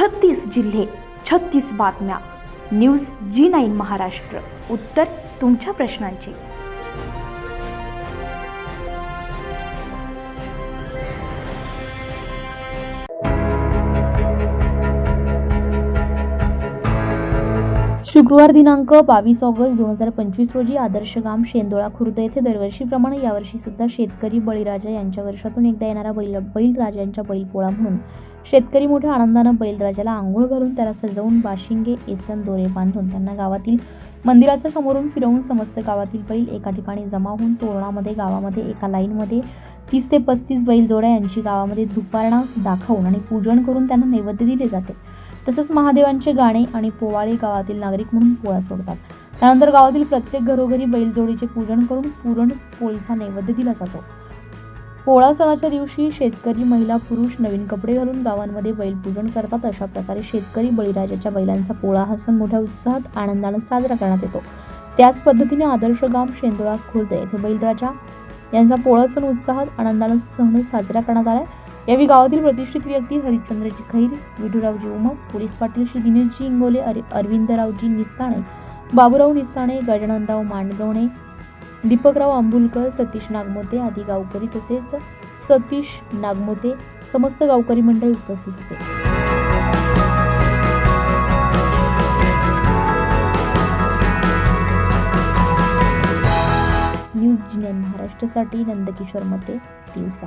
छत्तीस जिल्हे छत्तीस बातम्या. News Zee nine Maharashtra. उत्तर तुमच्या प्रश्नांची. शुक्रवार दिनांक बावीस ऑगस्ट दोन हजार पंचवीस रोजी आदर्श गाम शेंदोळा खुर्द येथे दरवर्षीप्रमाणे यावर्षी सुद्धा शेतकरी बळीराजा यांच्या वर्षातून एकदा येणारा बैल बैलराजांच्या बैलपोळा म्हणून शेतकरी मोठ्या आनंदानं बैलराजाला आंघोळ घालून त्याला सजवून बाशिंगे एसन दोरे बांधून त्यांना गावातील मंदिराच्या समोरून फिरवून समस्त गावातील बैल एका ठिकाणी जमा होऊन तोरणामध्ये गावामध्ये एका लाईनमध्ये तीस ते पस्तीस बैलजोड्या यांची गावामध्ये दुपारणा दाखवून आणि पूजन करून त्यांना नैवेद्य दिले जाते. तसंच महादेवांचे गाणे आणि पोवाळे गावातील नागरिक म्हणून पोळा सोडतात. त्यानंतर गावातील प्रत्येक घरोघरी बैलजोडीचे पूजन करून पुरण पोळीचा नैवेद्य दिला जातो. पोळा सणाच्या दिवशी शेतकरी महिला पुरुष नवीन कपडे घालून गावांमध्ये बैलपूजन करतात. अशा प्रकारे शेतकरी बळीराजाच्या बैलांचा पोळा हा सण मोठ्या उत्साहात आनंदाने साजरा करण्यात येतो. त्याच पद्धतीने आदर्श गाव शेंदोळा खुर्द येथे बैलराजा यांचा पोळा सण उत्साहात आनंदाने सण साजरा करण्यात आला यावेळी गावातील प्रतिष्ठित व्यक्ती हरिश्चंद्रजी खैर विठुरावजी उमप पोलीस पाटील श्री दिनेशजी इंगोले अरि अरविंदरावजी निस्ताणे बाबूराव निस्ताणे गजाननराव मांडगवणे दीपकराव आंबुलकर सतीश नागमोते आदी गावकरी तसेच सतीश नागमोते समस्त गावकरी मंडळी उपस्थित होते. न्यूज जिनियन महाराष्ट्रासाठी नंदकिशोर मते दिवसा.